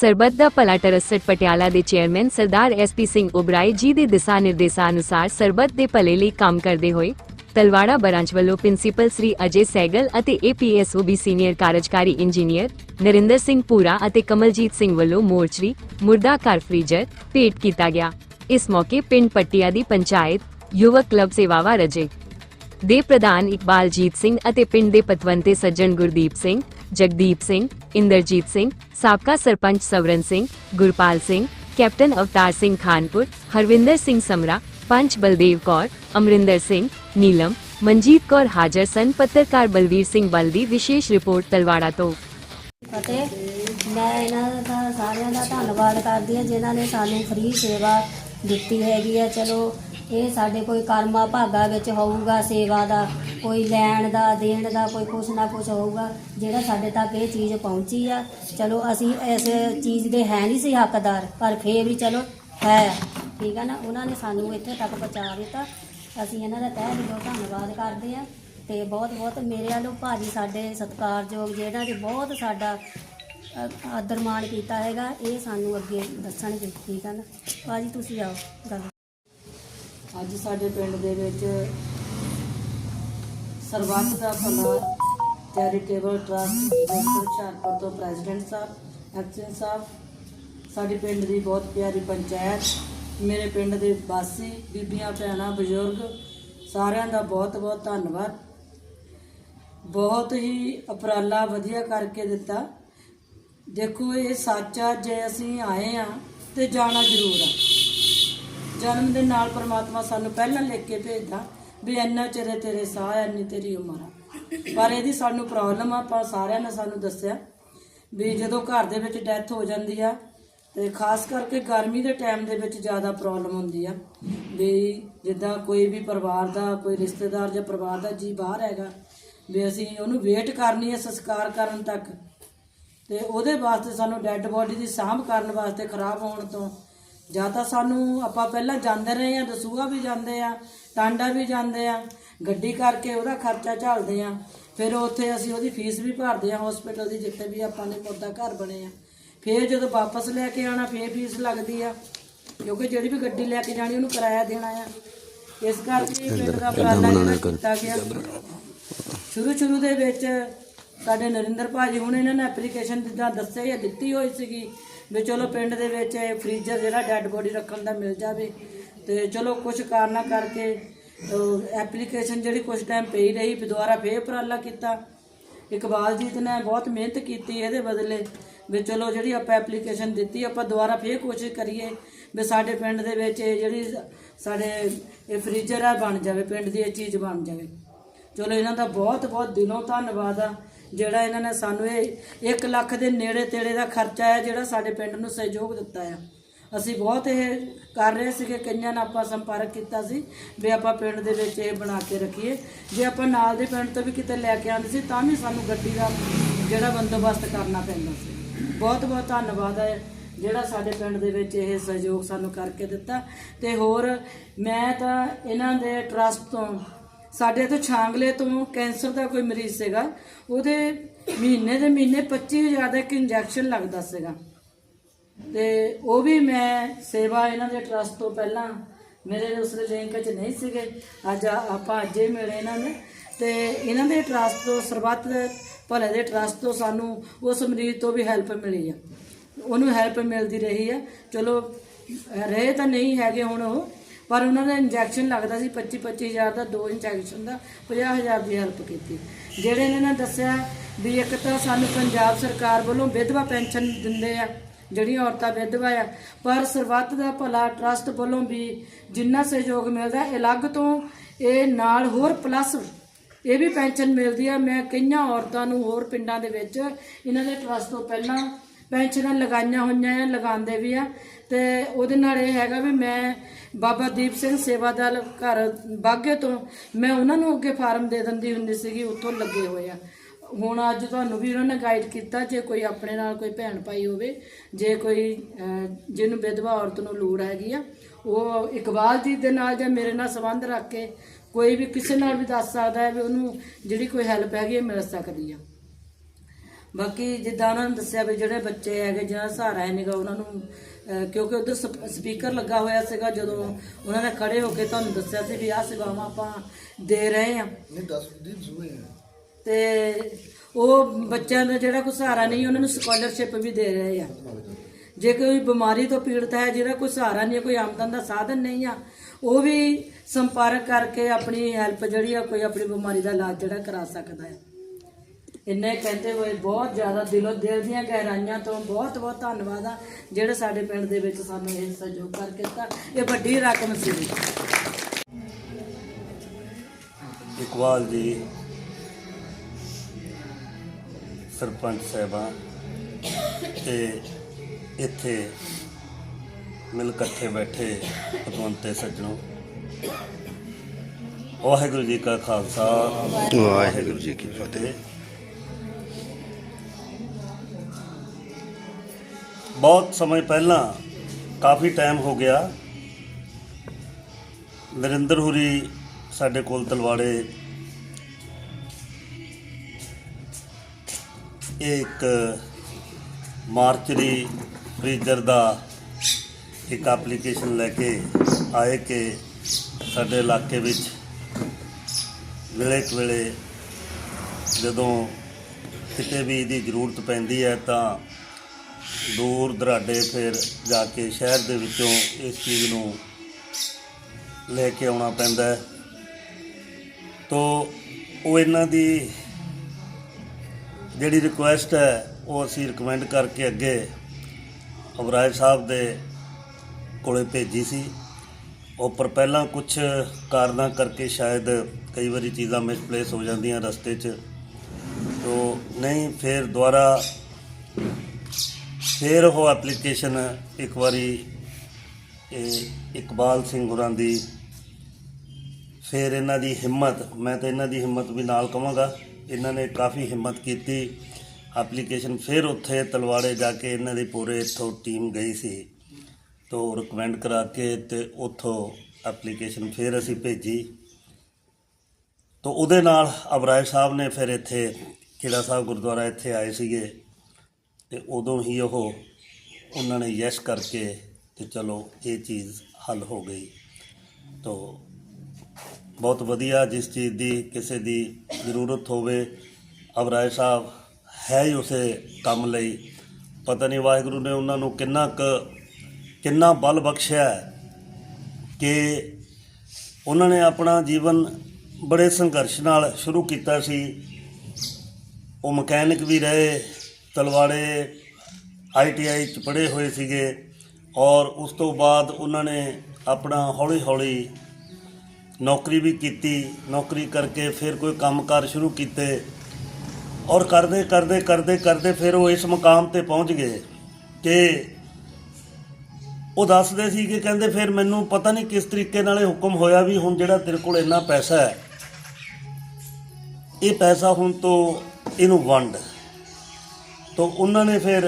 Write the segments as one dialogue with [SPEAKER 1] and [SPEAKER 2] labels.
[SPEAKER 1] ਸਰਬੱਤ ਦਾ ਭਲਾ ਟਰੱਸਟ ਪਟਿਆਲਾ ਦੇ chairman Sardar SP Singh Oberoi ji ਦੇ ਦਿਸ਼ਾ ਨਿਰਦੇਸ਼ਾਂ ਅਨੁਸਾਰ ਸਰਬੱਤ ਦੇ ਭਲੇ ਲਈ ਕੰਮ ਕਰਦੇ ਹੋਏ ਤਲਵਾੜਾ ਬ੍ਰਾਂਚ ਵੱਲੋਂ ਪ੍ਰਿੰਸੀਪਲ ਸ੍ਰੀ ਅਜੇ ਸੈਗਲ ਅਤੇ ਏਪੀਐਸਓਬੀ ਸੀਨੀਅਰ ਕਾਰਜਕਾਰੀ ਇੰਜੀਨੀਅਰ ਨਰਿੰਦਰ ਸਿੰਘ ਪੂਰਾ ਅਤੇ ਕਮਲਜੀਤ ਸਿੰਘ ਵੱਲੋਂ ਮੋਰਚਰੀ, ਮੁਰਦਾ ਘਰ ਭੇਟ ਕੀਤਾ ਗਿਆ। ਇਸ ਮੌਕੇ ਪਿੰਡ ਪੱਟੀਆਂ ਦੀ ਪੰਚਾਇਤ, ਯੁਵਕ ਕਲੱਬ ਸੇਵਾਵਾ ਰਜੇ। ਦੇ ਪ੍ਰਧਾਨ ਇਕਬਾਲਜੀਤ ਸਿੰਘ ਅਤੇ ਪਿੰਡ ਦੇ ਪਤਵੰਤੇ ਸੱਜਣ ਗੁਰਦੀਪ ਸਿੰਘ, ਜਗਦੀਪ ਸਿੰਘ, ਇੰਦਰਜੀਤ ਸਿੰਘ, ਸਾਬਕਾ ਸਰਪੰਚ ਸਵਰਨ ਸਿੰਘ, ਗੁਰਪਾਲ ਸਿੰਘ, ਕੈਪਟਨ ਅਵਤਾਰ ਸਿੰਘ ਖਾਨਪੁਰ, ਹਰਵਿੰਦਰ ਸਿੰਘ ਸਮਰਾ, ਪੰਚ ਬਲਦੇਵ ਕੌਰ, ਅਮਰਿੰਦਰ ਸਿੰਘ, ਨੀਲਮ, ਮਨਜੀਤ ਕੌਰ ਹਾਜ਼ਰ ਸਨ, ਪੱਤਰਕਾਰ ਬਲਵੀਰ ਸਿੰਘ ਬਲ ਦੀ ਵਿਸ਼ੇਸ਼ ਰਿਪੋਰਟ ਤਲਵਾੜਾ ਤੋਂ।
[SPEAKER 2] ਅਤੇ ਮੈਂ ਇਹਨਾਂ ਦਾ ਸਾਰਿਆਂ ਦਾ ਧੰਨਵਾਦ ਕਰਦੀ ਹਾਂ ਜਿਨ੍ਹਾਂ ਨੇ ਸਾਨੂੰ ਫ੍ਰੀ ਸੇਵਾ ਦਿੱਤੀ ਹੈਗੀ ਆ ਚਲੋ ਇਹ ਸਾਡੇ ਕੋਈ ਕਰਮਾ ਭਾਗਾ ਵਿੱਚ ਹੋਊਗਾ, ਸੇਵਾ ਦਾ, ਕੋਈ ਲੈਣ ਦਾ, ਦੇਣ ਦਾ, ਕੋਈ ਕੁਛ ਨਾ ਕੁਛ ਹੋਊਗਾ, ਜਿਹੜਾ ਸਾਡੇ ਤੱਕ ਇਹ ਚੀਜ਼ ਪਹੁੰਚੀ ਆ। ਚਲੋ ਅਸੀਂ ਇਸ ਚੀਜ਼ ਦੇ ਹੈ ਨਹੀਂ ਸੀ ਹੱਕਦਾਰ, ਪਰ ਫੇਰ ਵੀ ਚਲੋ ਹੈ। ਠੀਕ ਆ ਨਾ? ਉਹਨਾਂ ਨੇ ਸਾਨੂੰ ਇੱਥੇ ਤੱਕ ਪਹੁੰਚਾ ਦਿੱਤਾ। ਅਸੀਂ ਇਹਨਾਂ ਦਾ ਤਹਿ ਦਿਲੋਂ ਧੰਨਵਾਦ ਕਰਦੇ ਆ ਤੇ ਬਹੁਤ ਬਹੁਤ ਮੇਰੇ ਵੱਲੋਂ ਭਾਜੀ ਸਾਡੇ ਸਤਿਕਾਰਯੋਗ ਜਿਹੜਾ ਨੇ ਬਹੁਤ ਸਾਡਾ ਆਦਰ ਮਾਣ ਕੀਤਾ ਹੈਗਾ, ਇਹ ਸਾਨੂੰ ਅੱਗੇ ਦੱਸਣਗੇ। ਠੀਕ ਆ ਨਾ? ਭਾਜੀ, ਤੁਸੀਂ ਆਓ, ਗੱਲ
[SPEAKER 3] ਅੱਜ ਸਾਡੇ ਪਿੰਡ ਦੇ ਵਿੱਚ ਸਰਬੱਤ ਦਾ ਭਲਾ ਚੈਰੀਟੇਬਲ ਟਰਸਟ ਡਾਕਟਰ ਹੁਸ਼ਿਆਰਪੁਰ ਤੋਂ ਪ੍ਰੈਜ਼ੀਡੈਂਟ ਸਾਹਿਬ ਐਕਸ਼ਨ ਸਾਹਿਬ, ਸਾਡੇ ਪਿੰਡ ਦੀ ਬਹੁਤ ਪਿਆਰੀ ਪੰਚਾਇਤ, ਮੇਰੇ ਪਿੰਡ ਦੇ ਵਾਸੀ, ਬੀਬੀਆਂ, ਭੈਣਾਂ, ਬਜ਼ੁਰਗ, ਸਾਰਿਆਂ ਦਾ ਬਹੁਤ ਬਹੁਤ ਧੰਨਵਾਦ। ਬਹੁਤ ਹੀ ਉਪਰਾਲਾ ਵਧੀਆ ਕਰਕੇ ਦਿੱਤਾ। ਦੇਖੋ, ਇਹ ਸੱਚ ਆ, ਜੇ ਅਸੀਂ ਆਏ ਆ ਤੇ ਜਾਣਾ ਜ਼ਰੂਰ ਆ। ਜਨਮ ਦੇ ਨਾਲ ਪ੍ਰਮਾਤਮਾ ਸਾਨੂੰ ਪਹਿਲਾਂ ਲਿਖ ਕੇ ਭੇਜਦਾ ਵੀ ਇੰਨਾ ਚਿਰ ਤੇਰੇ ਸਾਹ ਐ, ਇੰਨੀ ਤੇਰੀ ਉਮਰ ਆ। ਪਰ ਇਹਦੀ ਸਾਨੂੰ ਪ੍ਰੋਬਲਮ ਆ ਆਪਾਂ ਸਾਰਿਆਂ ਨੇ ਸਾਨੂੰ ਦੱਸਿਆ ਵੀ ਜਦੋਂ ਘਰ ਦੇ ਵਿੱਚ ਡੈਥ ਹੋ ਜਾਂਦੀ ਆ ਤੇ ਖਾਸ ਕਰਕੇ ਗਰਮੀ ਦੇ ਟਾਈਮ ਦੇ ਵਿੱਚ ਜ਼ਿਆਦਾ ਪ੍ਰੋਬਲਮ ਹੁੰਦੀ ਆ ਵੀ ਜਿੱਦਾਂ ਕੋਈ ਵੀ ਪਰਿਵਾਰ ਦਾ ਕੋਈ ਰਿਸ਼ਤੇਦਾਰ ਜਾਂ ਪਰਿਵਾਰ ਦਾ ਜੀ ਬਾਹਰ ਹੈਗਾ ਵੀ ਅਸੀਂ ਉਹਨੂੰ ਵੇਟ ਕਰਨੀ ਹੈ ਸੰਸਕਾਰ ਕਰਨ ਤੱਕ ਤੇ ਉਹਦੇ ਵਾਸਤੇ ਸਾਨੂੰ ਡੈੱਡ ਬੋਡੀ ਦੀ ਸਾਂਭ ਕਰਨ ਵਾਸਤੇ ਖਰਾਬ ਹੋਣ ਤੋਂ ਜਾਂ ਤਾਂ ਸਾਨੂੰ ਆਪਾਂ ਪਹਿਲਾਂ ਜਾਂਦੇ ਰਹੇ ਆ ਦਸੂਹਾ ਵੀ ਜਾਂਦੇ ਆ ਟਾਂਡਾ ਵੀ ਜਾਂਦੇ ਆ ਗੱਡੀ ਕਰਕੇ ਉਹਦਾ ਖਰਚਾ ਝੱਲਦੇ ਆ ਫਿਰ ਉੱਥੇ ਅਸੀਂ ਉਹਦੀ ਫੀਸ ਵੀ ਭਰਦੇ ਆ ਹਸਪੀਟਲ ਦੀ ਜਿੱਥੇ ਵੀ ਆਪਾਂ ਨੇ ਮੁੱਦਾ ਘਰ ਬਣੇ ਆ ਫਿਰ ਜਦੋਂ ਵਾਪਸ ਲੈ ਕੇ ਆਣਾ ਫਿਰ ਫੀਸ ਲੱਗਦੀ ਆ ਕਿਉਂਕਿ ਜਿਹੜੀ ਵੀ ਗੱਡੀ ਲੈ ਕੇ ਜਾਣੀ ਉਹਨੂੰ ਕਿਰਾਇਆ ਦੇਣਾ ਆ। ਇਸ ਕਰਕੇ ਪਿੰਡ ਦਾ ਉਪਰਾਲਾ ਜਿਹੜਾ ਕੀਤਾ ਗਿਆ। ਸ਼ੁਰੂ ਸ਼ੁਰੂ ਦੇ ਵਿੱਚ ਸਾਡੇ ਨਰਿੰਦਰ ਭਾਜੀ ਹੁਣ ਇਹਨਾਂ ਨੇ ਐਪਲੀਕੇਸ਼ਨ ਜਿੱਦਾਂ ਦੱਸਿਆ ਜਾਂ ਦਿੱਤੀ ਹੋਈ ਸੀਗੀ ਵੀ ਚਲੋ ਪਿੰਡ ਦੇ ਵਿੱਚ ਇਹ ਫ੍ਰੀਜ਼ਰ ਜਿਹੜਾ ਡੈੱਡ ਬੋਡੀ ਰੱਖਣ ਦਾ ਮਿਲ ਜਾਵੇ ਤੇ ਚਲੋ ਕੁਝ ਕਾਰਨਾਂ ਕਰਕੇ ਐਪਲੀਕੇਸ਼ਨ ਜਿਹੜੀ ਕੁਝ ਟਾਈਮ ਪਈ ਰਹੀ ਫਿਰ ਦੁਬਾਰਾ ਫੇਰ ਉਪਰਾਲਾ ਕੀਤਾ। ਇਕਬਾਲਜੀਤ ਨੇ ਬਹੁਤ ਮਿਹਨਤ ਕੀਤੀ ਇਹਦੇ ਬਦਲੇ, ਵੀ ਚਲੋ ਜਿਹੜੀ ਆਪਾਂ ਐਪਲੀਕੇਸ਼ਨ ਦਿੱਤੀ, ਆਪਾਂ ਦੁਬਾਰਾ ਫੇਰ ਕੋਸ਼ਿਸ਼ ਕਰੀਏ ਵੀ ਸਾਡੇ ਪਿੰਡ ਦੇ ਵਿੱਚ ਇਹ ਜਿਹੜੀ ਸਾਡੇ ਇਹ ਫ੍ਰੀਜ਼ਰ ਆ ਬਣ ਜਾਵੇ, ਪਿੰਡ ਦੀ ਇਹ ਚੀਜ਼ ਬਣ ਜਾਵੇ। ਚਲੋ ਇਹਨਾਂ ਦਾ ਬਹੁਤ ਬਹੁਤ ਦਿਲੋਂ ਧੰਨਵਾਦ ਆ। ਜਿਹੜਾ ਇਹਨਾਂ ਨੇ ਸਾਨੂੰ ਇਹ 1 ਲੱਖ ਦੇ ਨੇੜੇ ਤੇੜੇ ਦਾ ਖਰਚਾ ਹੈ ਜਿਹੜਾ ਸਾਡੇ ਪਿੰਡ ਨੂੰ ਸਹਿਯੋਗ ਦਿੱਤਾ ਆ। ਅਸੀਂ ਬਹੁਤ ਇਹ ਕਰ ਰਹੇ ਸੀਗੇ, ਕਈਆਂ ਨਾਲ ਆਪਾਂ ਸੰਪਰਕ ਕੀਤਾ ਸੀ ਵੀ ਆਪਾਂ ਪਿੰਡ ਦੇ ਵਿੱਚ ਇਹ ਬਣਾ ਕੇ ਰੱਖੀਏ। ਜੇ ਆਪਾਂ ਨਾਲ ਦੇ ਪਿੰਡ ਤੋਂ ਵੀ ਕਿਤੇ ਲੈ ਕੇ ਆਉਂਦੇ ਸੀ, ਤਾਂ ਵੀ ਸਾਨੂੰ ਗੱਡੀ ਦਾ ਜਿਹੜਾ ਬੰਦੋਬਸਤ ਕਰਨਾ ਪੈਂਦਾ ਸੀ। ਬਹੁਤ ਬਹੁਤ ਧੰਨਵਾਦ ਹੈ ਜਿਹੜਾ ਸਾਡੇ ਪਿੰਡ ਦੇ ਵਿੱਚ ਇਹ ਸਹਿਯੋਗ ਸਾਨੂੰ ਕਰਕੇ ਦਿੱਤਾ। ਤੇ ਹੋਰ, ਮੈਂ ਤਾਂ ਇਹਨਾਂ ਦੇ ਟਰਸਟ ਤੋਂ ਸਾਡੇ ਤੋਂ ਛਾਂਗਲੇ ਤੋਂ ਕੈਂਸਰ ਦਾ ਕੋਈ ਮਰੀਜ਼ ਸੀਗਾ, ਉਹਦੇ ਮਹੀਨੇ ਦੇ ਮਹੀਨੇ 25000 ਦਾ ਇੱਕ ਇੰਜੈਕਸ਼ਨ ਲੱਗਦਾ ਸੀਗਾ। ਤੇ ਉਹ ਵੀ ਮੈਂ ਸੇਵਾ ਇਹਨਾਂ ਦੇ ਟਰਸਟ ਤੋਂ ਪਹਿਲਾਂ ਮੇਰੇ ਉਸ ਲਿੰਕ 'ਚ ਨਹੀਂ ਸੀਗੇ, ਅੱਜ ਆ- ਆਪਾਂ ਅੱਜੇ ਮਿਲੇ ਇਹਨਾਂ ਨੇ। ਤੇ ਇਹਨਾਂ ਦੇ ਟਰਸਟ ਤੋਂ ਸਰਬੱਤ ਭਲੇ ਦੇ ਟਰਸਟ ਤੋਂ ਸਾਨੂੰ ਉਸ ਮਰੀਜ਼ ਤੋਂ ਵੀ ਹੈਲਪ ਮਿਲੀ ਆ। ਉਹਨੂੰ ਹੈਲਪ ਮਿਲਦੀ ਰਹੀ ਆ। ਚਲੋ, ਰਹੇ ਤਾਂ ਨਹੀਂ ਹੈਗੇ ਹੁਣ ਉਹ ਪਰ ਉਹਨਾਂ ਦਾ ਇੰਜੈਕਸ਼ਨ ਲੱਗਦਾ ਸੀ 25 25000 ਦਾ, ਦੋ ਇੰਜੈਕਸ਼ਨ ਦਾ 50000 ਦੀ ਹੈਲਪ ਕੀਤੀ। ਜਿਹੜੇ ਇਹਨਾਂ ਨੇ ਦੱਸਿਆ ਵੀ ਇੱਕ ਤਾਂ ਸਾਨੂੰ ਪੰਜਾਬ ਸਰਕਾਰ ਵੱਲੋਂ ਵਿਧਵਾ ਪੈਨਸ਼ਨ ਦਿੰਦੇ ਆ ਜਿਹੜੀਆਂ ਔਰਤਾਂ ਵਿਧਵਾ ਆ, ਪਰ ਸਰਬੱਤ ਦਾ ਭਲਾ ਟਰਸਟ ਵੱਲੋਂ ਵੀ ਜਿੰਨਾ ਸਹਿਯੋਗ ਮਿਲਦਾ ਅਲੱਗ ਤੋਂ ਇਹ ਨਾਲ ਹੋਰ ਪਲੱਸ ਇਹ ਵੀ ਪੈਨਸ਼ਨ ਮਿਲਦੀ ਆ। ਮੈਂ ਕਈਆਂ ਔਰਤਾਂ ਨੂੰ ਹੋਰ ਪਿੰਡਾਂ ਦੇ ਵਿੱਚ ਇਹਨਾਂ ਦੇ ਟਰਸਟ ਤੋਂ ਪਹਿਲਾਂ ਪੈਨਸ਼ਨਾਂ ਲਗਾਈਆਂ ਹੋਈਆਂ ਆ, ਲਗਾਉਂਦੇ ਵੀ ਆ ਤੇ ਉਹਦੇ ਨਾਲ ਇਹ ਹੈਗਾ ਵੀ ਮੈਂ ਬਾਬਾ ਦੀਪ ਸਿੰਘ ਸੇਵਾ ਦਲ ਘਰ ਬਾਗੇ ਤੋਂ ਮੈਂ ਉਹਨਾਂ ਨੂੰ ਅੱਗੇ ਫਾਰਮ ਦੇ ਦਿੰਦੀ ਹੁੰਦੀ ਸੀਗੀ, ਉੱਥੋਂ ਲੱਗੇ ਹੋਏ ਆ। ਹੁਣ ਅੱਜ ਤੁਹਾਨੂੰ ਵੀ ਉਹਨਾਂ ਨੇ ਗਾਈਡ ਕੀਤਾ, ਜੇ ਕੋਈ ਆਪਣੇ ਨਾਲ ਕੋਈ ਭੈਣ ਭਾਈ ਹੋਵੇ, ਜੇ ਕੋਈ ਜਿਹਨੂੰ ਵਿਧਵਾ ਔਰਤ ਨੂੰ ਲੋੜ ਹੈਗੀ ਆ, ਉਹ ਇਕਬਾਲ ਜੀ ਦੇ ਨਾਲ ਜਾਂ ਮੇਰੇ ਨਾਲ ਸੰਬੰਧ ਰੱਖ ਕੇ ਕੋਈ ਵੀ ਕਿਸੇ ਨਾਲ ਵੀ ਦੱਸ ਸਕਦਾ ਹੈ ਵੀ ਉਹਨੂੰ ਜਿਹੜੀ ਕੋਈ ਹੈਲਪ ਹੈਗੀ ਹੈ ਮਿਲ ਸਕਦੀ ਆ। ਬਾਕੀ ਜਿੱਦਾਂ ਉਹਨਾਂ ਨੇ ਦੱਸਿਆ ਵੀ ਜਿਹੜੇ ਬੱਚੇ ਹੈਗੇ ਜਿਹਨਾਂ ਸਹਾਰਾ ਹੈ ਨਹੀਂਗਾ ਉਹਨਾਂ ਨੂੰ ਕਿਉਂਕਿ ਉਧਰ ਸਪੀਕਰ ਲੱਗਾ ਹੋਇਆ ਸੀਗਾ ਜਦੋਂ ਉਹਨਾਂ ਨੇ ਖੜੇ ਹੋ ਕੇ ਤੁਹਾਨੂੰ ਦੱਸਿਆ ਸੀ ਵੀ ਆਹ ਸੇਵਾਵਾਂ ਆਪਾਂ ਦੇ ਰਹੇ ਆ
[SPEAKER 4] ਨਹੀਂ 10 ਦਿਨ ਸੁਣੇ ਹੈ
[SPEAKER 3] ਤੇ ਉਹ ਬੱਚਿਆਂ ਦਾ ਜਿਹੜਾ ਕੋਈ ਸਹਾਰਾ ਨਹੀਂ ਉਹਨਾਂ ਨੂੰ ਸਕਾਲਰਸ਼ਿਪ ਵੀ ਦੇ ਰਹੇ ਆ। ਜੇ ਕੋਈ ਬਿਮਾਰੀ ਤੋਂ ਪੀੜਤ ਹੈ ਜਿਹੜਾ ਕੋਈ ਸਹਾਰਾ ਨਹੀਂ ਕੋਈ ਆਮਦਨ ਦਾ ਸਾਧਨ ਨਹੀਂ ਆ ਉਹ ਵੀ ਸੰਪਰਕ ਕਰਕੇ ਆਪਣੀ ਹੈਲਪ ਜਿਹੜੀ ਆ ਕੋਈ ਆਪਣੀ ਬਿਮਾਰੀ ਦਾ ਇਲਾਜ ਜਿਹੜਾ ਕਰਾ ਸਕਦਾ ਹੈ। ਇੰਨੇ ਕਹਿੰਦੇ ਹੋਏ ਬਹੁਤ ਜ਼ਿਆਦਾ ਦਿਲੋਂ ਦਿਲ ਦੀਆਂ ਗਹਿਰਾਈਆਂ ਤੋਂ ਬਹੁਤ ਬਹੁਤ ਧੰਨਵਾਦ ਆ ਜਿਹੜੇ ਸਾਡੇ ਪਿੰਡ ਦੇ ਵਿੱਚ ਸਾਨੂੰ ਇਹ ਸਹਿਯੋਗ ਕਰਕੇ ਦਿੱਤਾ। ਇਹ ਵੱਡੀ ਰਕਮ ਸੀ।
[SPEAKER 5] ਇਕਬਾਲ ਜੀ ਸਰਪੰਚ ਸਾਹਿਬਾਂ ਤੇ ਇੱਥੇ ਮਿਲ ਇਕੱਠੇ ਬੈਠੇ ਪਤਵੰਤੇ ਸੱਜਣੋ। ਵਾਹਿਗੁਰੂ ਜੀ ਕਾ ਖਾਲਸਾ। ਵਾਹਿਗੁਰੂ ਜੀ ਕੀ ਫਤਿਹ। ਬਹੁਤ ਸਮੇਂ ਪਹਿਲਾਂ ਕਾਫੀ ਟਾਈਮ ਹੋ ਗਿਆ। ਨਰਿੰਦਰ ਹੁਰੀ ਸਾਡੇ ਕੋਲ ਤਲਵਾੜੇ ਇਹ ਇੱਕ ਮਾਰਚਰੀ ਫਰੀਜ਼ਰ ਦਾ ਇੱਕ ਐਪਲੀਕੇਸ਼ਨ ਲੈ ਕੇ ਆਏ ਕਿ ਸਾਡੇ ਇਲਾਕੇ ਵਿੱਚ ਵੇਲੇ ਕੁ ਵੇਲੇ ਜਦੋਂ ਕਿਤੇ ਵੀ ਇਹਦੀ ਜ਼ਰੂਰਤ ਪੈਂਦੀ ਹੈ ਤਾਂ ਦੂਰ ਦਰਾਡੇ ਫਿਰ ਜਾ ਕੇ ਸ਼ਹਿਰ ਦੇ ਵਿੱਚੋਂ ਇਸ ਚੀਜ਼ ਨੂੰ ਲੈ ਕੇ ਆਉਣਾ ਪੈਂਦਾ ਹੈ। ਤੋ ਉਹ ਇਹਨਾਂ ਦੀ ਜਿਹੜੀ ਰਿਕੁਐਸਟ ਹੈ, ਉਹ ਅਸੀਂ ਰਿਕਮੈਂਡ ਕਰਕੇ ਅੱਗੇ ਅਬਰਾਏ ਸਾਹਿਬ ਦੇ ਕੋਲੇ ਭੇਜੀ ਸੀ। ਉਹ ਪਰ ਪਹਿਲਾਂ ਕੁਝ ਕਾਰਨਾਂ ਕਰਕੇ ਸ਼ਾਇਦ ਕਈ ਵਾਰੀ ਚੀਜ਼ਾਂ ਮਿਸਪਲੇਸ ਹੋ ਜਾਂਦੀਆਂ ਰਸਤੇ 'ਚ। ਤੋ ਨਹੀਂ, ਫਿਰ ਦੁਬਾਰਾ ਫਿਰ ਉਹ ਐਪਲੀਕੇਸ਼ਨ ਇੱਕ ਵਾਰੀ, ਇਹ ਇਕਬਾਲ ਸਿੰਘ ਹੋਰਾਂ ਦੀ। ਫਿਰ ਇਹਨਾਂ ਦੀ ਹਿੰਮਤ, ਮੈਂ ਤਾਂ ਇਹਨਾਂ ਦੀ ਹਿੰਮਤ ਵੀ ਨਾਲ ਕਹਾਂਗਾ ਇਹਨਾਂ ਨੇ ਕਾਫੀ ਹਿੰਮਤ ਕੀਤੀ। ਐਪਲੀਕੇਸ਼ਨ ਫਿਰ ਉੱਥੇ ਤਲਵਾੜੇ ਜਾ ਕੇ ਇਹਨਾਂ ਦੀ ਪੂਰੇ ਇੱਥੋਂ ਟੀਮ ਗਈ ਸੀ। ਤੋਂ ਰਿਕਮੈਂਡ ਕਰਾ ਕੇ ਤੇ ਉੱਥੋਂ ਐਪਲੀਕੇਸ਼ਨ ਫਿਰ ਅਸੀਂ ਭੇਜੀ। ਤੋਂ ਉਹਦੇ ਨਾਲ ਅਬਰਾਏ ਸਾਹਿਬ ਨੇ ਫਿਰ ਇੱਥੇ ਕਿਲਾ ਸਾਹਿਬ ਗੁਰਦੁਆਰਾ ਇੱਥੇ ਆਏ ਸੀਗੇ। ਤੇ ਉਦੋਂ ਹੀ ਉਹ ਉਹਨਾਂ ਨੇ ਯੈਸ ਕਰਕੇ ਕਿ ਚਲੋ ਇਹ ਚੀਜ਼ ਹੱਲ ਹੋ ਗਈ। ਤੋ ਬਹੁਤ ਵਧੀਆ ਜਿਸ ਚੀਜ਼ ਦੀ ਕਿਸੇ ਦੀ ਜ਼ਰੂਰਤ ਹੋਵੇ ਅਬਰਾਏ ਸਾਹਿਬ ਹੈ ਹੀ ਉਸੇ ਕੰਮ ਲਈ। ਪਤਾ ਨਹੀਂ ਵਾਹਿਗੁਰੂ ਨੇ ਉਹਨਾਂ ਨੂੰ ਕਿੰਨਾ ਕੁ, ਕਿੰਨਾ ਬਲ ਬਖਸ਼ਿਆ ਕਿ ਉਹਨਾਂ ਨੇ ਆਪਣਾ ਜੀਵਨ ਬੜੇ ਸੰਘਰਸ਼ ਨਾਲ ਸ਼ੁਰੂ ਕੀਤਾ ਸੀ। ਉਹ ਮਕੈਨਿਕ ਵੀ ਰਹੇ ਤਲਵਾੜੇ ਆਈਟੀਆਈ ਚ ਪੜ੍ਹੇ ਹੋਏ ਸੀਗੇ ਔਰ ਉਸ ਤੋਂ ਬਾਅਦ ਉਹਨਾਂ ਨੇ ਆਪਣਾ ਹੌਲੀ ਹੌਲੀ ਨੌਕਰੀ ਵੀ ਕੀਤੀ, ਨੌਕਰੀ ਕਰਕੇ ਫਿਰ ਕੋਈ ਕੰਮਕਾਰ ਸ਼ੁਰੂ ਕੀਤੇ ਔਰ ਕਰਦੇ ਕਰਦੇ ਕਰਦੇ ਕਰਦੇ ਫਿਰ ਉਹ ਇਸ ਮੁਕਾਮ ਤੇ ਪਹੁੰਚ ਗਏ ਕਿ ਉਹ ਦੱਸਦੇ ਸੀ ਕਿ ਕਹਿੰਦੇ ਫਿਰ ਮੈਨੂੰ ਪਤਾ ਨਹੀਂ ਕਿਸ ਤਰੀਕੇ ਨਾਲ ਇਹ ਹੁਕਮ ਹੋਇਆ ਵੀ ਹੁਣ ਜਿਹੜਾ ਤੇਰੇ ਕੋਲ ਇੰਨਾ ਪੈਸਾ ਹੈ, ਇਹ ਪੈਸਾ ਹੁਣ ਤੋਂ ਇਹਨੂੰ ਵੰਡ। ਤੋਂ ਉਹਨਾਂ ਨੇ ਫਿਰ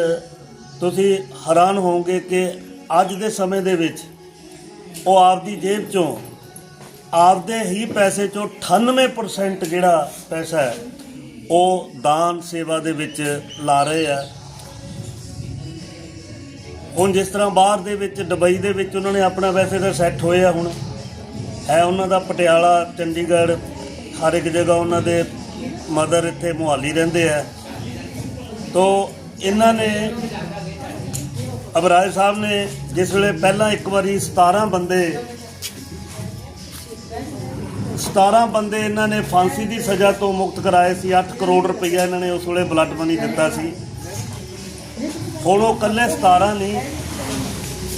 [SPEAKER 5] ਤੁਸੀਂ ਹੈਰਾਨ ਹੋਵੋਗੇ ਕਿ ਅੱਜ ਦੇ ਸਮੇਂ ਦੇ ਵਿੱਚ ਉਹ ਆਪਦੀ ਜੇਬ ਚੋਂ ਆਪਦੇ ਹੀ ਪੈਸੇ ਚੋਂ 98% ਜਿਹੜਾ ਪੈਸਾ ਹੈ, ਉਹ ਦਾਨ ਸੇਵਾ ਦੇ ਵਿੱਚ ਲਾ ਰਹੇ ਆ। ਹੁਣ ਜਿਸ ਤਰ੍ਹਾਂ ਬਾਹਰ ਦੇ ਵਿੱਚ, ਦੁਬਈ ਦੇ ਵਿੱਚ ਉਹਨਾਂ ਨੇ ਆਪਣਾ ਵੈਸੇ ਤਾਂ ਸੈੱਟ ਹੋਏ ਆ ਹੁਣ। ਹੈ ਉਹਨਾਂ ਦਾ ਪਟਿਆਲਾ, ਚੰਡੀਗੜ੍ਹ, ਹਰ ਇੱਕ ਜਗ੍ਹਾ ਉਹਨਾਂ ਦੇ ਮਦਰ ਇੱਥੇ ਮੁਹਾਲੀ ਰਹਿੰਦੇ ਆ। ਤੋ ਇਹਨਾਂ ਨੇ ਅਬਰਾਏ ਸਾਹਿਬ ਨੇ ਜਿਸ ਵੇਲੇ ਪਹਿਲਾਂ ਇੱਕ ਵਾਰੀ 17 ਬੰਦੇ 17 ਬੰਦੇ ਇਹਨਾਂ ਨੇ ਫਾਂਸੀ ਦੀ ਸਜ਼ਾ ਤੋਂ ਮੁਕਤ ਕਰਾਏ ਸੀ 8 ਕਰੋੜ ਰੁਪਈਆ ਇਹਨਾਂ ਨੇ ਉਸ ਵੇਲੇ ਬਲੱਡ ਮਨੀ ਦਿੱਤਾ ਸੀ। ਹੁਣ ਉਹ ਇਕੱਲੇ 17 ਨਹੀਂ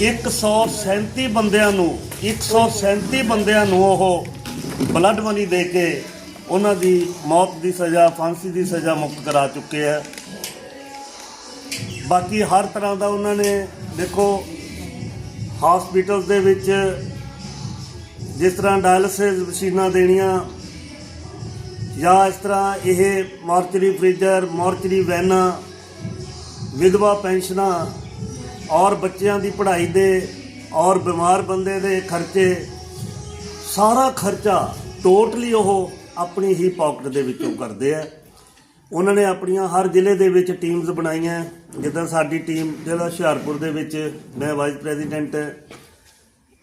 [SPEAKER 5] 137 ਬੰਦਿਆਂ ਨੂੰ 137 ਬੰਦਿਆਂ ਨੂੰ ਉਹ ਬਲੱਡ ਮਨੀ ਦੇ ਕੇ ਉਹਨਾਂ ਦੀ ਮੌਤ ਦੀ ਸਜ਼ਾ, ਫਾਂਸੀ ਦੀ ਸਜ਼ਾ ਮੁਕਤ ਕਰਾ ਚੁੱਕੇ ਆ। ਬਾਕੀ ਹਰ ਤਰ੍ਹਾਂ ਦਾ ਉਹਨਾਂ ਨੇ ਦੇਖੋ ਹਸਪੀਟਲਸ ਦੇ ਵਿੱਚ ਜਿਸ ਤਰ੍ਹਾਂ ਡਾਇਲਿਸਿਸ ਮਸ਼ੀਨਾਂ ਦੇਣੀਆਂ ਜਾਂ ਇਸ ਤਰ੍ਹਾਂ ਇਹ ਮਾਰਚਰੀ ਫ੍ਰੀਜ਼ਰ ਮਾਰਚਰੀ ਵੈਨਾਂ ਵਿਧਵਾ ਪੈਨਸ਼ਨਾਂ ਔਰ ਬੱਚਿਆਂ ਦੀ ਪੜ੍ਹਾਈ ਦੇ ਔਰ ਬਿਮਾਰ ਬੰਦੇ ਦੇ ਖਰਚੇ, ਸਾਰਾ ਖਰਚਾ ਟੋਟਲੀ ਉਹ ਆਪਣੀ ਹੀ ਪਾਕਟ ਦੇ ਵਿੱਚੋਂ ਕਰਦੇ ਆ। ਉਹਨਾਂ ਨੇ ਆਪਣੀਆਂ ਹਰ ਜ਼ਿਲ੍ਹੇ ਦੇ ਵਿੱਚ ਟੀਮਸ ਬਣਾਈਆਂ। ਜਿੱਦਾਂ ਸਾਡੀ ਟੀਮ ਜਿਹੜਾ ਹੁਸ਼ਿਆਰਪੁਰ ਦੇ ਵਿੱਚ ਮੈਂ ਵਾਈਸ ਪ੍ਰੈਜ਼ੀਡੈਂਟ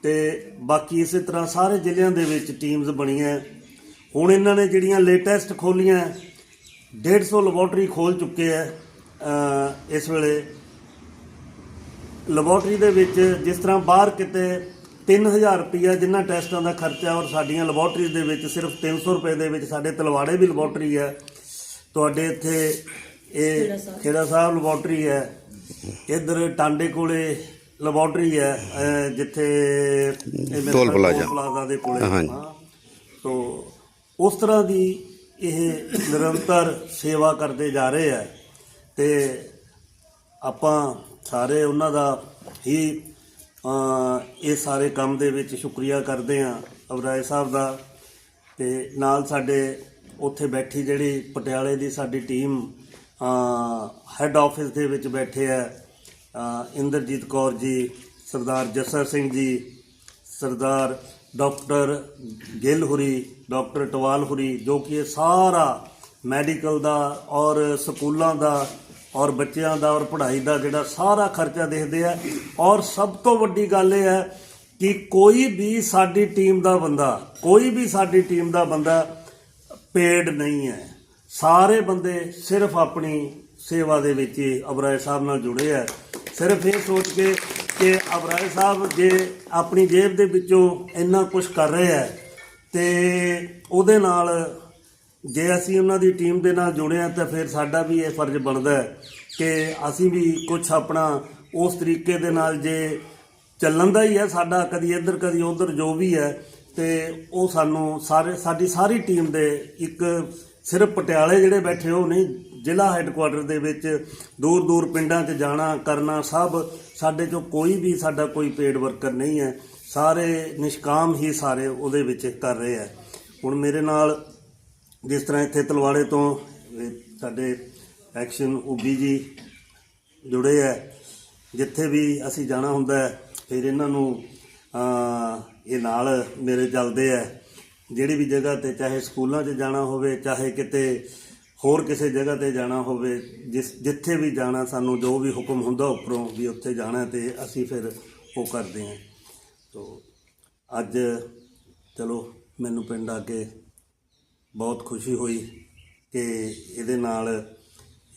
[SPEAKER 5] ਤੇ ਬਾਕੀ ਇਸੇ ਤਰ੍ਹਾਂ ਸਾਰੇ ਜ਼ਿਲ੍ਹਿਆਂ ਦੇ ਵਿੱਚ ਟੀਮਸ ਬਣੀਆਂ। ਹੁਣ ਇਹਨਾਂ ਨੇ ਜਿਹੜੀਆਂ ਲੇਟੈਸਟ ਖੋਲੀਆਂ 150 ਲੈਬੋਰਟਰੀ ਖੋਲ ਚੁੱਕੇ ਆ ਇਸ ਵੇਲੇ। ਲੈਬੋਰਟਰੀ ਦੇ ਵਿੱਚ ਜਿਸ ਤਰ੍ਹਾਂ ਬਾਹਰ ਕਿਤੇ 3000 ਰੁਪਈਆ ਜਿੰਨਾ ਟੈਸਟਾਂ ਦਾ ਖਰਚਾ ਔਰ ਸਾਡੀਆਂ ਲੈਬੋਰਟਰੀਜ਼ ਦੇ ਵਿੱਚ ਸਿਰਫ 300 ਰੁਪਏ ਦੇ ਵਿੱਚ ਸਾਡੇ ਤਲਵਾੜੇ ਵੀ ਲੈਬੋਰਟਰੀ ਹੈ ਤੁਹਾਡੇ ਇੱਥੇ ਇਹ ਖੇੜਾ ਸਾਹਿਬ ਲੈਬੋਰਟਰੀ ਹੈ ਇੱਧਰ ਟਾਂਡੇ ਕੋਲੇ ਲੈਬੋਰਟਰੀ ਹੈ ਜਿੱਥੇ ਇਹ ਮੇਰੇ
[SPEAKER 4] ਟੋਲ ਪਲਾਜ਼ਾ।
[SPEAKER 5] ਪਲਾਜ਼ਾ ਦੇ ਕੋਲੇ
[SPEAKER 4] ਹਾਂਜੀ।
[SPEAKER 5] ਹਾਂ। ਤੋ ਉਸ ਤਰ੍ਹਾਂ ਦੀ ਇਹ ਨਿਰੰਤਰ ਸੇਵਾ ਕਰਦੇ ਜਾ ਰਹੇ ਆ ਤੇ ਆਪਾਂ ਸਾਰੇ ਉਹਨਾਂ ਦਾ ਹੀ ਇਹ ਸਾਰੇ ਕੰਮ ਦੇ ਵਿੱਚ ਸ਼ੁਕਰੀਆ ਕਰਦੇ ਆ ਅਬਰਾਏ ਸਾਹਿਬ ਦਾ ਤੇ ਨਾਲ ਸਾਡੇ ਉੱਥੇ ਬੈਠੀ ਜਿਹੜੀ ਪਟਿਆਲੇ ਦੀ ਸਾਡੀ ਟੀਮ ਹੈੱਡ ਆਫਿਸ ਦੇ ਵਿੱਚ ਬੈਠੇ ਆ ਇੰਦਰਜੀਤ ਕੌਰ ਜੀ, ਸਰਦਾਰ ਜਸਰ ਸਿੰਘ ਜੀ, ਸਰਦਾਰ ਡਾਕਟਰ ਗਿੱਲ ਹੁਰੀ, ਡਾਕਟਰ ਟਵਾਲ ਹੁਰੀ, ਜੋ ਕਿ ਇਹ ਸਾਰਾ ਮੈਡੀਕਲ ਦਾ ਔਰ ਸਕੂਲਾਂ ਦਾ ਔਰ ਬੱਚਿਆਂ ਦਾ ਔਰ ਪੜ੍ਹਾਈ ਦਾ ਜਿਹੜਾ ਸਾਰਾ ਖਰਚਾ ਦੇਖਦੇ ਆ। ਔਰ ਸਭ ਤੋਂ ਵੱਡੀ ਗੱਲ ਇਹ ਹੈ ਕਿ ਕੋਈ ਵੀ ਸਾਡੀ ਟੀਮ ਦਾ ਬੰਦਾ, ਕੋਈ ਵੀ ਸਾਡੀ ਟੀਮ ਦਾ ਬੰਦਾ ਪੇਡ ਨਹੀਂ ਹੈ। ਸਾਰੇ ਬੰਦੇ ਸਿਰਫ ਆਪਣੀ ਸੇਵਾ ਦੇ ਵਿੱਚ ਹੀ ਅਬਰਾਏ ਸਾਹਿਬ ਨਾਲ ਜੁੜੇ ਆ ਸਿਰਫ ਇਹ ਸੋਚ ਕੇ ਕਿ ਅਬਰਾਏ ਸਾਹਿਬ ਜੇ ਆਪਣੀ ਜੇਬ ਦੇ ਵਿੱਚੋਂ ਇੰਨਾ ਕੁਝ ਕਰ ਰਹੇ ਆ ਤੇ ਉਹਦੇ ਨਾਲ ਜੇ ਅਸੀਂ ਉਹਨਾਂ ਦੀ ਟੀਮ ਦੇ ਨਾਲ ਜੁੜੇ ਆ ਤਾਂ ਫਿਰ ਸਾਡਾ ਵੀ ਇਹ ਫਰਜ਼ ਬਣਦਾ ਹੈ ਕਿ ਅਸੀਂ ਵੀ ਕੁਝ ਆਪਣਾ ਉਸ ਤਰੀਕੇ ਦੇ ਨਾਲ ਜੇ ਚੱਲਣ ਦਾ ਹੀ ਹੈ ਸਾਡਾ ਕਦੀ ਇੱਧਰ ਕਦੀ ਉੱਧਰ ਜੋ ਵੀ ਹੈ ਤੇ ਉਹ ਸਾਨੂੰ ਸਾਰੇ, ਸਾਡੀ ਸਾਰੀ ਟੀਮ ਦੇ ਇੱਕ ਸਿਰਫ ਪਟਿਆਲੇ ਜਿਹੜੇ ਬੈਠੇ ਉਹ ਨਹੀਂ, ਜ਼ਿਲ੍ਹਾ ਹੈੱਡਕੁਆਟਰ ਦੇ ਵਿੱਚ ਦੂਰ ਦੂਰ ਪਿੰਡਾਂ 'ਚ ਜਾਣਾ, ਕਰਨਾ, ਸਭ ਸਾਡੇ ਚੋਂ ਕੋਈ ਵੀ ਸਾਡਾ ਕੋਈ ਪੇਡ ਵਰਕਰ ਨਹੀਂ ਹੈ। ਸਾਰੇ ਨਿਸ਼ਕਾਮ ਹੀ ਸਾਰੇ ਉਹਦੇ ਵਿੱਚ ਕਰ ਰਹੇ ਆ ਹੁਣ ਮੇਰੇ ਨਾਲ ਜਿਸ ਤਰ੍ਹਾਂ ਇੱਥੇ ਤਲਵਾੜੇ ਤੋਂ ਸਾਡੇ ਐਕਸ਼ਨ ਉਬੀ ਜੀ ਜੁੜੇ ਆ ਜਿੱਥੇ ਵੀ ਅਸੀਂ ਜਾਣਾ ਹੁੰਦਾ ਫਿਰ ਇਹਨਾਂ ਨੂੰ ਇਹ ਨਾਲ ਮੇਰੇ ਚੱਲਦੇ ਆ। ਜਿਹੜੀ ਵੀ ਜਗ੍ਹਾ ਤੇ ਚਾਹੇ ਸਕੂਲਾਂ 'ਚ ਜਾਣਾ ਹੋਵੇ, ਚਾਹੇ ਕਿਤੇ ਹੋਰ ਕਿਸੇ ਜਗ੍ਹਾ ਤੇ ਜਾਣਾ ਹੋਵੇ, ਜਿਸ, ਜਿੱਥੇ ਵੀ ਜਾਣਾ, ਸਾਨੂੰ ਜੋ ਵੀ ਹੁਕਮ ਹੁੰਦਾ ਉੱਪਰੋਂ ਵੀ ਉੱਥੇ ਜਾਣਾ ਤੇ ਅਸੀਂ ਫਿਰ ਉਹ ਕਰਦੇ ਹਾਂ। ਤੋ ਅੱਜ ਚਲੋ, ਮੈਨੂੰ ਪਿੰਡ ਆ ਕੇ ਬਹੁਤ ਖੁਸ਼ੀ ਹੋਈ ਕਿ ਇਹਦੇ ਨਾਲ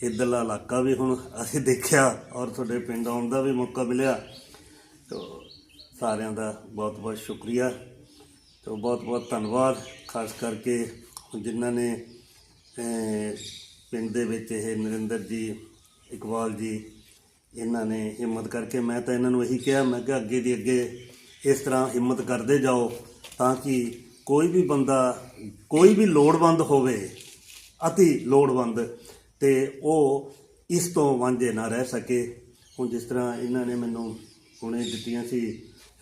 [SPEAKER 5] ਇੱਧਰਲਾ ਇਲਾਕਾ ਵੀ ਹੁਣ ਅਸੀਂ ਦੇਖਿਆ ਔਰ ਤੁਹਾਡੇ ਪਿੰਡ ਆਉਣ ਦਾ ਵੀ ਮੌਕਾ ਮਿਲਿਆ। ਤੋ ਸਾਰਿਆਂ ਦਾ ਬਹੁਤ ਬਹੁਤ ਸ਼ੁਕਰੀਆ ਤੋ ਬਹੁਤ ਬਹੁਤ ਧੰਨਵਾਦ, ਖਾਸ ਕਰਕੇ ਜਿਨ੍ਹਾਂ ਨੇ ਪਿੰਡ ਦੇ ਵਿੱਚ ਇਹ ਨਰਿੰਦਰ ਜੀ, ਇਕਬਾਲ ਜੀ, ਇਹਨਾਂ ਨੇ ਹਿੰਮਤ ਕਰਕੇ ਮੈਂ ਤਾਂ ਇਹਨਾਂ ਨੂੰ ਇਹੀ ਕਿਹਾ, ਮੈਂ ਕਿ ਅੱਗੇ ਦੀ ਅੱਗੇ ਇਸ ਤਰ੍ਹਾਂ ਹਿੰਮਤ ਕਰਦੇ ਜਾਓ ਤਾਂ ਕਿ ਕੋਈ ਵੀ ਬੰਦਾ, ਕੋਈ ਵੀ ਲੋੜਵੰਦ ਹੋਵੇ, ਅਤੀ ਲੋੜਵੰਦ ਤੇ ਉਹ ਇਸ ਤੋਂ ਵਾਂਝੇ ਨਾ ਰਹਿ ਸਕੇ। ਹੁਣ ਜਿਸ ਤਰ੍ਹਾਂ ਇਹਨਾਂ ਨੇ ਮੈਨੂੰ ਹੁਣੇ ਦਿੱਤੀਆਂ ਸੀ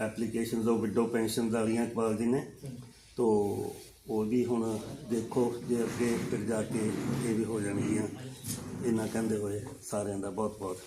[SPEAKER 5] ਐਪਲੀਕੇਸ਼ਨਸ ਉਹ ਵਿਡੋ ਪੈਨਸ਼ਨ ਵਾਲੀਆਂ ਇਕਬਾਲ ਜੀ ਨੇ। ਤੋ ਉਹ ਵੀ ਹੁਣ ਦੇਖੋ ਜੇ ਅੱਗੇ ਫਿਰ ਜਾ ਕੇ ਇਹ ਵੀ ਹੋ ਜਾਣਗੀਆਂ। ਇਹਨਾਂ ਕਹਿੰਦੇ ਹੋਏ ਸਾਰਿਆਂ ਦਾ ਬਹੁਤ ਬਹੁਤ